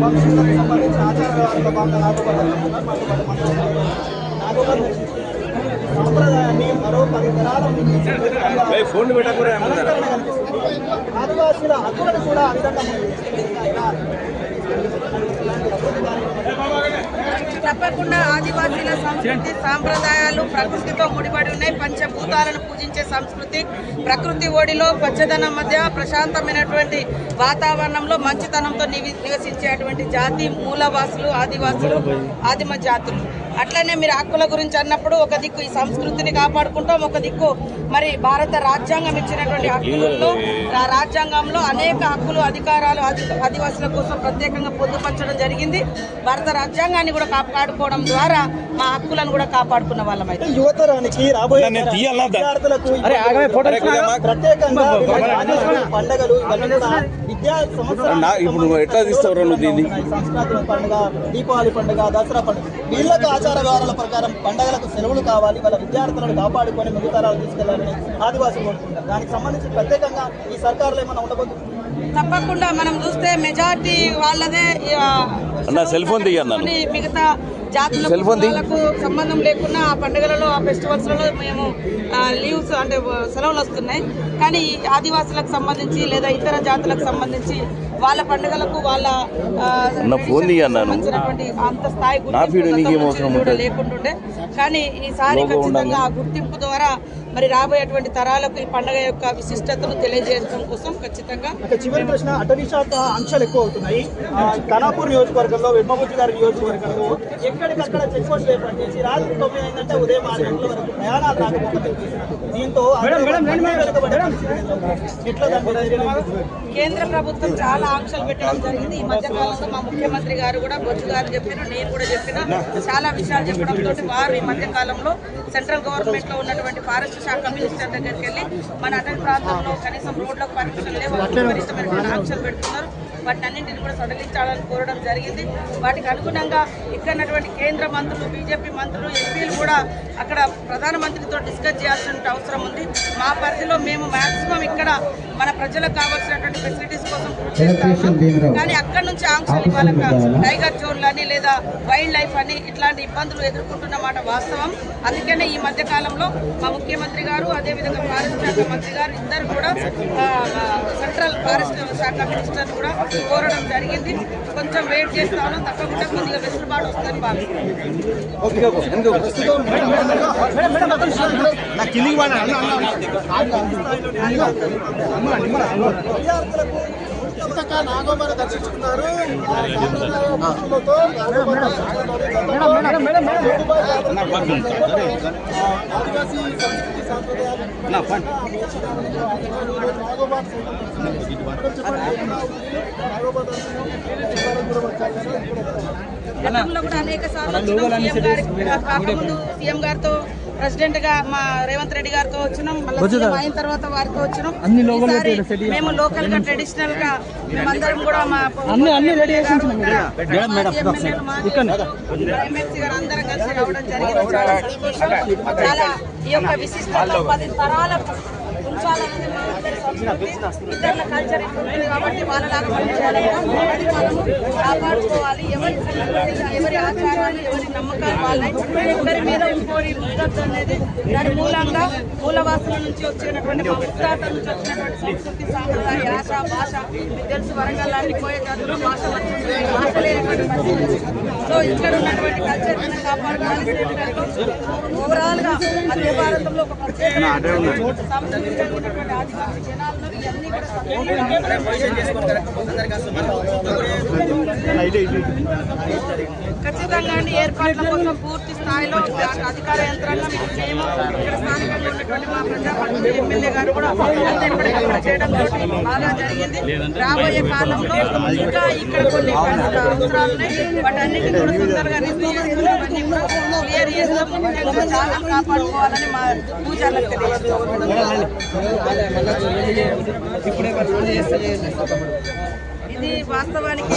భవిష్యత్తుకు సంబంధించిన ఆచార వ్యవహారాల భాగంగా సాంప్రదాయాన్ని మరో పది తరాల ఆదివాసీల హక్కులను కూడా ఆ తప్పకుండా ఆదివాసీల సంస్కృతి సాంప్రదాయాలు ప్రకృతితో ముడిపడి ఉన్నాయి. పంచభూతాలను పూజించే సంస్కృతి ప్రకృతి ఒడిలో పచ్చదనం మధ్య ప్రశాంతమైనటువంటి వాతావరణంలో మంచితనంతో నివి నివసించేటువంటి జాతి మూలవాసులు ఆదివాసులు ఆదిమ జాతులు అట్లనే మీరు హక్కుల గురించి అన్నప్పుడు ఒక దిక్కు ఈ సంస్కృతిని కాపాడుకుంటాం ఒక దిక్కు మరి భారత రాజ్యాంగం ఇచ్చినటువంటి హక్కులలో ఆ రాజ్యాంగంలో అనేక హక్కులు అధికారాలు ఆది- ఆదివాసుల కోసం ప్రత్యేకంగా పొందుపరచడం జరిగింది భారత రాజ్యాంగాన్ని కూడా కాపాడుకోవడం ద్వారా మా హక్కులను కూడా కాపాడుకున్న యువతరానికి రాబోయే ఆగవే, ఫోటో తీసుకురా. ప్రత్యేకంగా పండుగలు ఇప్పుడు ఎట్లా దీన్ని? సంక్రాంతి పండుగ దీపావళి పండుగ దసరా పండుగ వీళ్ళకి ఆచార వ్యవహారాల ప్రకారం పండుగలకు సెలవులు కావాలి వాళ్ళ విద్యార్థులను కాపాడుకొని మిగతారాలు తీసుకెళ్ళాలని ఆదివాసులు కోరుకుంటారు. దానికి సంబంధించి ప్రత్యేకంగా ఈ సర్కారులో ఏమైనా ఉండబోతుంది తప్పకుండా మనం చూస్తే మెజారిటీ వాళ్ళదే సెల్ ఫోన్ మిగతా జాతుల సెల్ ఫోన్ తీ. కులాలకు సంబంధం లేకుండా ఆ పండుగలలో ఆ ఫెస్టివల్స్లలో మేము లీవ్స్ అంటే సెలవులు వస్తున్నాయి కానీ ఆదివాసులకు సంబంధించి లేదా ఇతర జాతులకు సంబంధించి వాళ్ళ పండుగలకు వాళ్ళ ఫోన్ అంత స్థాయి? లేకుంటుండే కానీ ఈసారి ఖచ్చితంగా. ఆ గుర్తింపు ద్వారా మరి రాబోయేటువంటి తరాలకు ఈ పండుగ యొక్క విశిష్టతను తెలియజేయడం కోసం ఖచ్చితంగా చివరి ప్రశ్న అటవీ శాఖ ఆంక్షలు ఎక్కువ అవుతున్నాయి. ఆ, ఘనాపూర్ నియోజకవర్గంలో వెమ్మగుట్టి గారి నియోజకవర్గంలో ఎక్కడికక్కడ చెక్ పోస్ట్ ఏర్పాటు చేసి రాత్రి తొమ్మిది అయిందంటే ఉదయం ఆరు గంటల వరకు ప్రయాణాలు రాకపోతే దీంతో కేంద్ర ప్రభుత్వం చాలా ఆంక్షలు పెట్టడం జరిగింది. ఈ మధ్య కాలంలో మా ముఖ్యమంత్రి గారు కూడా బొజ్జు గారు చెప్పారు నేను కూడా చెప్పిన చాలా విషయాలు చెప్పడంతో వారు ఈ మధ్య కాలంలో సెంట్రల్ గవర్నమెంట్లో ఉన్నటువంటి ఫారెస్ట్ శాఖ మినిస్టర్ దగ్గరికి వెళ్ళి మన అటవీ ప్రాంతంలో కనీసం రోడ్లకు పర్మిషన్ లేవు విపరీతమైనటువంటి ఆంక్షలు పెడుతున్నారు. వాటిని అన్నింటిని కూడా సడలించాలని కోరడం జరిగింది. వాటికి అనుగుణంగా ఇక్కడటువంటి కేంద్ర మంత్రులు బీజేపీ మంత్రులు ఎంపీలు కూడా అక్కడ ప్రధానమంత్రితో డిస్కస్ చేయాల్సిన అవసరం ఉంది. మా పరిధిలో మేము మాక్సిమం ఇక్కడ మన ప్రజలకు కావాల్సినటువంటి ఫెసిలిటీస్ కోసం. కానీ అక్కడ నుంచి ఆంక్షలు ఇవ్వాలక టైగర్ జోన్లు అని లేదా వైల్డ్ లైఫ్ అని ఇట్లాంటి ఇబ్బందులు ఎదుర్కొంటున్న మాట వాస్తవం. అందుకనే ఈ మధ్య కాలంలో మా ముఖ్యమంత్రి గారు అదేవిధంగా ఫారెస్ట్ శాఖ మంత్రి గారు ఇద్దరు కూడా సెంట్రల్ ఫారెస్ట్ శాఖ మినిస్టర్ కూడా కోరడం జరిగింది. కొంచెం వెయిట్ చేస్తాను. తప్పకుండా కొద్దిగా వెసులుబాటు వస్తుందని భావిస్తున్నాను. పుస్తక దర్శించుకున్నారు ఆదివాసీ సంస్కృతి సాంప్రదాయాలు గతంలో కూడా అనేక సార్లు సీఎం గారితో ప్రెసిడెంట్గా మా రేవంత్ రెడ్డి గారితో వచ్చినాం. మళ్ళీ అయిన తర్వాత వారితో వచ్చినాం. మేము లోకల్గా ట్రెడిషనల్గా మేమందరం కూడా మా ఎమ్మెల్సీ గారు అందరం కలిసి రావడం జరిగింది. చాలా ఈ యొక్క విశిష్టత పది తరాల ఉంచాలనేది మా అందరి ఇతరుల కల్చర్ ఉంటుంది కాబట్టి వాళ్ళలాగా పనిచేయాలి చేయాలి మనము కాపాడుకోవాలి ఎవరి ఎవరి ఆచారాలు ఎవరి నమ్మకాలు వాళ్ళని ఒకరి మీద ఇంకోరి ఉండద్దు అనేది దాని మూలంగా మూలవాసుల నుంచి వచ్చినటువంటి మా ముత్తాతల నుంచి వచ్చినటువంటి సంస్కృతి సాంప్రదాయ ఆశ భాష తెలుసు వరంగల్ లాంటి పోయే జాతులు భాష వచ్చింది భాష లేనటువంటి పరిస్థితి సో ఇక్కడ ఉన్నటువంటి కల్చర్ కాపాడుకోవాలి ఓవరాల్గా మధ్య భారతంలో ఒక ప్రత్యేక సంస్కృతి ఉన్నటువంటి ఆదివాసీ ఇవన్నీ కూడా ఖచ్చితంగా అండి ఏర్పాట్ల కోసం పూర్తి స్థాయిలో అధికార యంత్రాంగం మేము ఇక్కడ స్థానికంగా ఉన్నటువంటి మా ఎమ్మెల్యే గారు కూడా ఎప్పటికప్పుడు చేయడం బాగా జరిగింది. రాబోయే కాలంలో ఇంకా ఇక్కడ కొన్ని అవసరాలు ఉన్నాయి. వాటన్నిటిని కూడా తొందరగా రివ్యూ చేసుకుని కూడా క్లియర్ చాలా కాపాడుకోవాలని మా పూజలకు ఇప్పుడే చేస్తే. ఇది వాస్తవానికి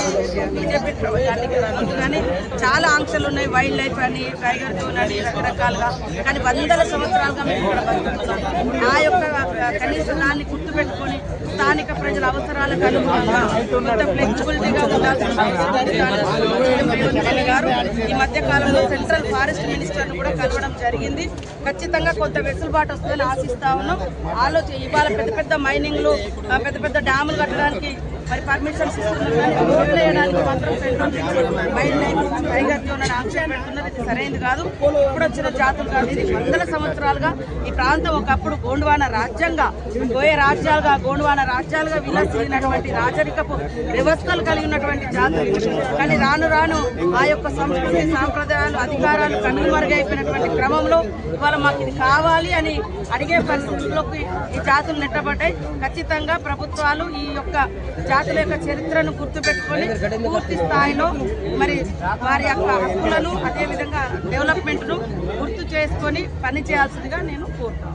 బీజేపీ ప్రభుత్వానికి కానీ చాలా ఆంక్షలు ఉన్నాయి. వైల్డ్ లైఫ్ అని టైగర్ జోన్ అని రకరకాలుగా. కానీ వందల సంవత్సరాలుగా మేము ఇక్కడ బతుకుతున్నాం. ఆ యొక్క కనీసం దాన్ని గుర్తుపెట్టుకొని స్థానిక ప్రజల అవసరాలకు అనుగుణంగా కొంత ఫ్లెక్సిబిలిటీగా ఉండాల్సిన గారు ఈ మధ్య కాలంలో సెంట్రల్ ఫారెస్ట్ మినిస్టర్ను కూడా కలవడం జరిగింది. ఖచ్చితంగా కొంత వెసులుబాటు వస్తుందని ఆశిస్తా ఉన్నాం. ఆలోచన ఇవాళ పెద్ద పెద్ద మైనింగ్లు ఆ, పెద్ద పెద్ద డ్యాములు కట్టడానికి మరి పర్మిషన్స్ ఇస్తున్నారు. కానీ రోడ్లు వేయడానికి మాత్రం సెంట్రల్ వైల్డ్ లైఫ్ ఆంక్షలు పెడుతున్నారు. ఇది సరైనది కాదు. ఇప్పుడు వచ్చిన జాతులు కాదు. ఇది వందల సంవత్సరాలుగా ఈ ప్రాంతం ఒకప్పుడు గోండ్వాన రాజ్యంగా పోయే రాజ్యాలుగా గోండ్వాన రాజ్యాలుగా విలసినటువంటి రాజరికపు వ్యవస్థలు కలిగి ఉన్నటువంటి జాతులు కానీ రాను రాను ఆ యొక్క సంస్కృతి సాంప్రదాయాలు అధికారాలు కనుమరుగైపోయినటువంటి క్రమంలో ఇవాళ మాకు ఇది కావాలి అని అడిగే పరిస్థితుల్లోకి ఈ జాతులు నెట్టబడ్డాయి. ఖచ్చితంగా ప్రభుత్వాలు ఈ యొక్క జాతుల యొక్క చరిత్రను గుర్తుపెట్టుకొని పూర్తి స్థాయిలో మరి వారి యొక్క హక్కులను అదేవిధంగా డెవలప్మెంట్ను గుర్తు చేసుకొని పని చేయాల్సిందిగా నేను కోరుతాను